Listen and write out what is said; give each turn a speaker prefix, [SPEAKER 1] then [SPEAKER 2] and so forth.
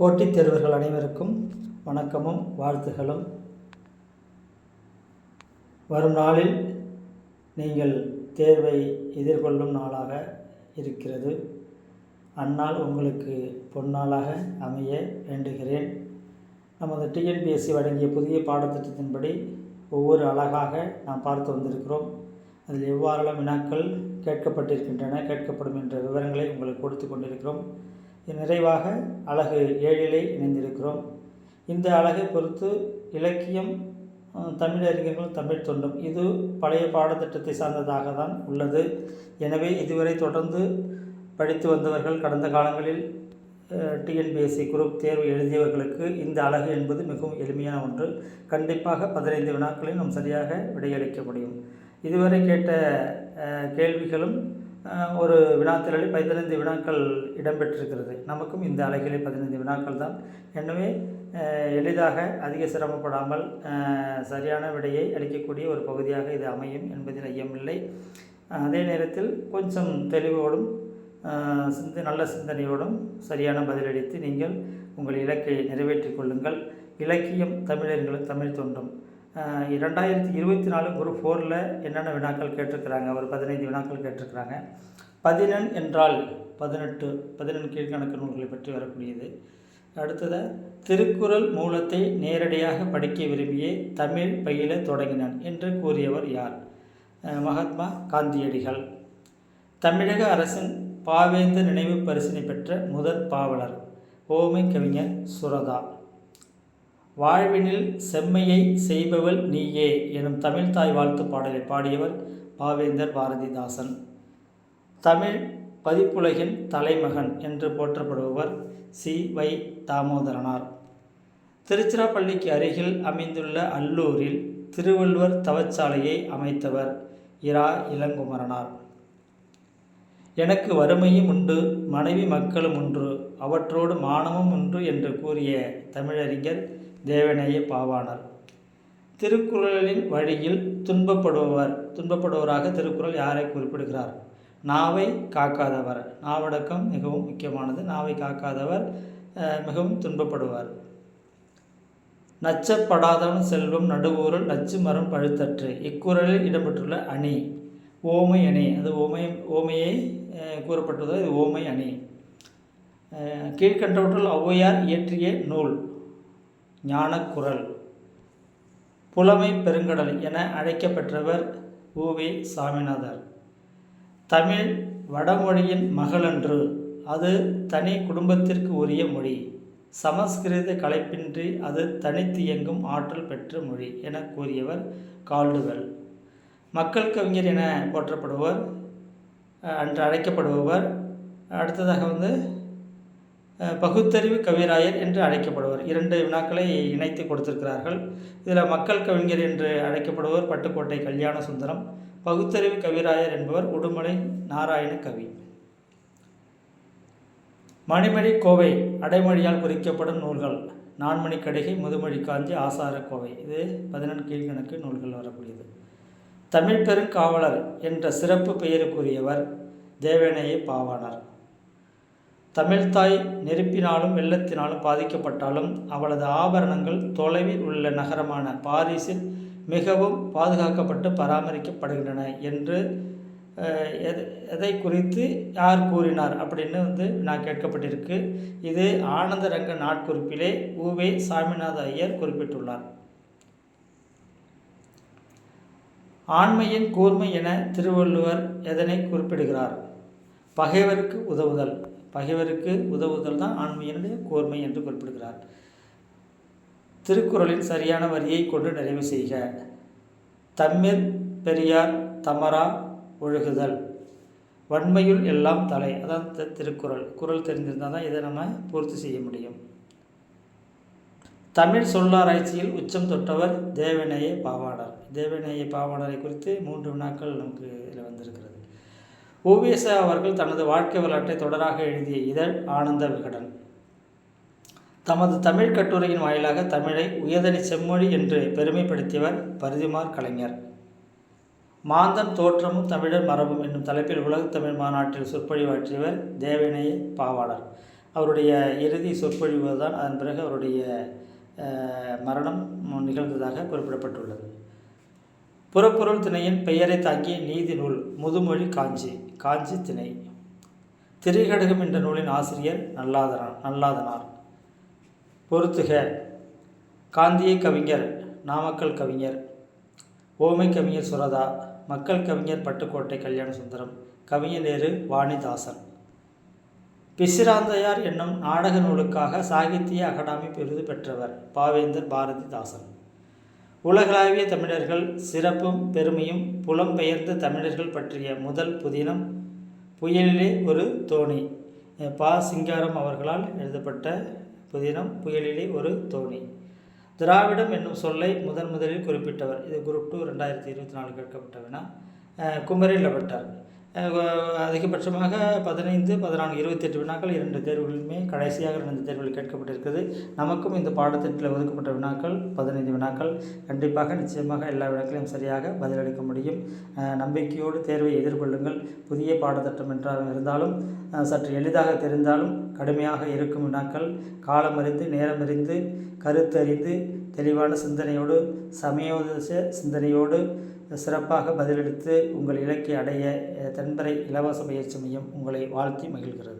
[SPEAKER 1] போட்டித் தேர்வர்கள் அனைவருக்கும் வணக்கமும் வாழ்த்துகளும். வரும் நாளில் நீங்கள் தேர்வை எதிர்கொள்ளும் நாளாக இருக்கிறது. அந்நாள் உங்களுக்கு பொன்னாளாக அமைய வேண்டுகிறேன். நமது டிஎன்பிஎஸ்சி வழங்கிய புதிய பாடத்திட்டத்தின்படி ஒவ்வொரு அழகாக நாம் பார்த்து வந்திருக்கிறோம். அதில் எவ்வாறெல்லாம் வினாக்கள் கேட்கப்பட்டிருக்கின்றன கேட்கப்படும் என்ற விவரங்களை உங்களுக்கு கொடுத்து கொண்டிருக்கிறோம். நிறைவாக அழகு ஏழிலே இணைந்திருக்கிறோம். இந்த அழகை பொறுத்து இலக்கியம் தமிழ் தமிழறிஞர்களும் தமிழ் தொண்டும். இது பழைய பாடத்திட்டத்தை சார்ந்ததாக தான் உள்ளது. எனவே இதுவரை தொடர்ந்து படித்து வந்தவர்கள் கடந்த காலங்களில் டிஎன்பிஎஸ்சி குரூப் தேர்வு எழுதியவர்களுக்கு இந்த அழகு என்பது மிகவும் எளிமையான ஒன்று. கண்டிப்பாக பதினைந்து வினாக்களில் நாம் சரியாக விடையளிக்க முடியும். இதுவரை கேட்ட கேள்விகளும் ஒரு வினாத்திரலில் பதினைந்து வினாக்கள் இடம்பெற்றிருக்கிறது. நமக்கும் இந்த அழகிலே பதினைந்து வினாக்கள் தான். எனவே எளிதாக அதிக சிரமப்படாமல் சரியான விடையை அளிக்கக்கூடிய ஒரு பகுதியாக இது அமையும் என்பதில் ஐயமில்லை. அதே நேரத்தில் கொஞ்சம் தெளிவோடும் சிந்து சிந்த நல்ல சிந்தனையோடும் சரியான பதிலளித்து நீங்கள் உங்கள் இலக்கை நிறைவேற்றிக் கொள்ளுங்கள். இலக்கியம் தமிழர்களும் தமிழ் தொண்டும் ரெண்டாயிரத்தி இரண்டாயிரத்தி இருபத்தி நாலு குரூப் ஃபோரில் என்னென்ன வினாக்கள் கேட்டிருக்கிறாங்க? ஒரு பதினைந்து வினாக்கள் கேட்டிருக்கிறாங்க. பதினெண் என்றால் பதினெட்டு பதினெண் கீழ்கணக்கு நூல்களை பற்றி வரக்கூடியது. அடுத்தது திருக்குறள் மூலத்தை நேரடியாக படிக்க விரும்பியே தமிழ் பயில தொடங்கினான் என்று கூறியவர் யார்? மகாத்மா காந்தியடிகள். தமிழக அரசின் பாவேந்தர் நினைவு பரிசினை பெற்ற முதற் பாவலர் ஓமை கவிஞர் சுரதா. வாழ்வினில் செம்மையை செய்பவள் நீயே எனும் தமிழ்தாய் வாழ்த்து பாடலை பாடியவர் பாவேந்தர் பாரதிதாசன். தமிழ் பதிப்புலகின் தலைமகன் என்று போற்றப்படுபவர் சி. வை. தாமோதரனார். திருச்சிராப்பள்ளிக்கு அருகில் அமைந்துள்ள அல்லூரில் திருவள்ளுவர் தவச்சாலையை அமைத்தவர் இரா. இளங்குமரனார். எனக்கு வறுமையும் உண்டு மனைவி மக்களும் உண்டு அவற்றோடு மானமும் உண்டு என்று கூறிய தமிழறிஞர் தேவநேய பாவாணர். திருக்குறளின் வழியில் துன்பப்படுபவர் துன்பப்படுபவராக திருக்குறள் யாரை குறிப்பிடுகிறார்? நாவை காக்காதவர். நாவடக்கம் மிகவும் முக்கியமானது. நாவை காக்காதவர் மிகவும் துன்பப்படுவார் நச்சப்படாதவன் செல்வம் நடுவூரில் நச்சு மரம் பழுத்தற்று. இக்குறளில் இடம்பெற்றுள்ள அணி ஓமை அணி. அது ஓமை ஓமையை கூறப்பட்டுள்ளது. இது ஓமை அணி. கீழ்கண்டவற்றுள் ஔவையார் இயற்றிய நூல். ஞானக்குரல். புலமை பெருங்கடல் என அழைக்கப்பெற்றவர் வி. சாமிநாதர். தமிழ் வடமொழியின் மகளன்று. அது தனி குடும்பத்திற்கு உரிய மொழி. சமஸ்கிருத கலைப்பின்றி அது தனித்து இயங்கும் ஆற்றல் பெற்ற மொழி என கூறியவர் கால்டுவெல் மக்கள் கவிஞர் என போற்றப்படுவர் அன்று அழைக்கப்படுபவர். அடுத்ததாக வந்து பகுத்தறிவு கவிராயர் என்று அழைக்கப்படுவர். இரண்டு வினாக்களை இணைத்து கொடுத்திருக்கிறார்கள். இதில் மக்கள் கவிஞர் என்று அழைக்கப்படுவர் பட்டுக்கோட்டை கல்யாண சுந்தரம் பகுத்தறிவு கவிராயர் என்பவர் உடுமலை நாராயண கவி. மணிமணி கோவை அடைமொழியால் குறிக்கப்படும் நூல்கள் நான்மணி கடிகை முதுமொழி காஞ்சி ஆசார கோவை. இது பதினெண் கீழ்கணக்கு நூல்கள் வரக்கூடியது. தமிழ் பெருங்காவலர் என்ற சிறப்பு பெயருக்குரியவர் தேவேனையை பாவானார் தமிழ்த்தாய் நெருப்பினாலும் வெள்ளத்தினாலும் பாதிக்கப்பட்டாலும் அவளது ஆபரணங்கள் தொலைவில் உள்ள நகரமான பாரிஸில் மிகவும் பாதுகாக்கப்பட்டு பராமரிக்கப்படுகின்றன என்று எதை குறித்து யார் கூறினார் அப்படின்னு வந்து நான் கேட்கப்பட்டிருக்கு. இது ஆனந்தரங்க நாட்குறிப்பிலே உவே சாமிநாத ஐயர் குறிப்பிட்டுள்ளார். ஆண்மையின் கூர்மை என திருவள்ளுவர் எதனை குறிப்பிடுகிறார்? பகைவருக்கு உதவுதல். பகைவருக்கு உதவுதல் தான் ஆண்மையினுடைய கூர்மை என்று குறிப்பிடுகிறார். திருக்குறளின் சரியான வரியை கொண்டு நிறைவு செய்க. தம்மில் பெரியார் தமரா ஒழுகுதல். வன்மையுள் எல்லாம் தலை. அதான் திருக்குறள். குரல் தெரிஞ்சிருந்தால் தான் இதை நம்ம பூர்த்தி செய்ய முடியும். தமிழ் சொல்லாராய்ச்சியில் உச்சம் தொட்டவர் தேவநேய பாவாணர் தேவநேய பாவாணரை குறித்து மூன்று வினாக்கள் நமக்கு இதில் வந்திருக்கு. ஓவியச அவர்கள் தனது வாழ்க்கை வரலாற்றை தொடராக எழுதிய இதழ் ஆனந்த விகடன். தமது தமிழ் கட்டுரையின் வாயிலாக தமிழை உயர்தனி செம்மொழி என்று பெருமைப்படுத்தியவர் பரிதிமார் கலைஞர். மாந்தன் தோற்றமும் தமிழர் மரபும் என்னும் தலைப்பில் உலகத் தமிழ் மாநாட்டில் சொற்பொழிவாற்றியவர் தேவனைய பாவாளர். அவருடைய இறுதி சொற்பொழிவு தான் அதன் பிறகு அவருடைய மரணம் நிகழ்ந்ததாக குறிப்பிடப்பட்டுள்ளது. புறப்பொருள் திணையின் பெயரை தாக்கிய நீதி நூல் முதுமொழி காஞ்சி. காஞ்சி திணை திரிகடகம் என்ற நூலின் ஆசிரியர் நல்லாதனார் நல்லாதனார். பொறுத்துக. காந்திய கவிஞர் நாமக்கல் கவிஞர். ஓமை கவிஞர் சுரதா மக்கள் கவிஞர் பட்டுக்கோட்டை கல்யாண சுந்தரம். கவிஞர் நேரு வாணிதாசன். பிசிராந்தையார் என்னும் நாடக நூலுக்காக சாகித்ய அகாடமி விருது பெற்றவர் பாவேந்தர் பாரதிதாசன். உலகளாவிய தமிழர்கள் சிறப்பும் பெருமையும் புலம்பெயர்ந்த தமிழர்கள் பற்றிய முதல் புதினம் புயலிலே ஒரு தோணி. பா. சிங்காரம் அவர்களால் எழுதப்பட்ட புதினம் புயலிலே ஒரு தோணி. திராவிடம் என்னும் சொல்லை முதன் முதலில் குறிப்பிட்டவர். இது குரூப் டூ ரெண்டாயிரத்தி இருபத்தி நாலு கேட்கப்பட்ட வினா குமரில் பட்டார் அதிகபட்சமாக பதினைந்து பதினான்கு இருபத்தெட்டு வினாக்கள் இரண்டு தேர்வுகளுமே கடைசியாக ரெண்டு தேர்வுகள் கேட்கப்பட்டிருக்கிறது. நமக்கும் இந்த பாடத்திட்டத்தில் ஒதுக்கப்பட்ட வினாக்கள் பதினைந்து வினாக்கள். கண்டிப்பாக நிச்சயமாக எல்லா வினாக்களையும் சரியாக பதிலளிக்க முடியும். நம்பிக்கையோடு தேர்வை எதிர்கொள்ளுங்கள். புதிய பாடத்திட்டம் என்றாலும் இருந்தாலும் சற்று எளிதாக தெரிந்தாலும் கடுமையாக இருக்கும் வினாக்கள் காலமறிந்து நேரமறிந்து கருத்தறிந்து தெளிவான சிந்தனையோடு சமயோதச சிந்தனையோடு சிறப்பாக பதிலளித்து உங்கள் இலக்கை அடைய தென்பரை இலவச பயிற்சி மையம் உங்களை வாழ்த்தி மகிழ்கிறது.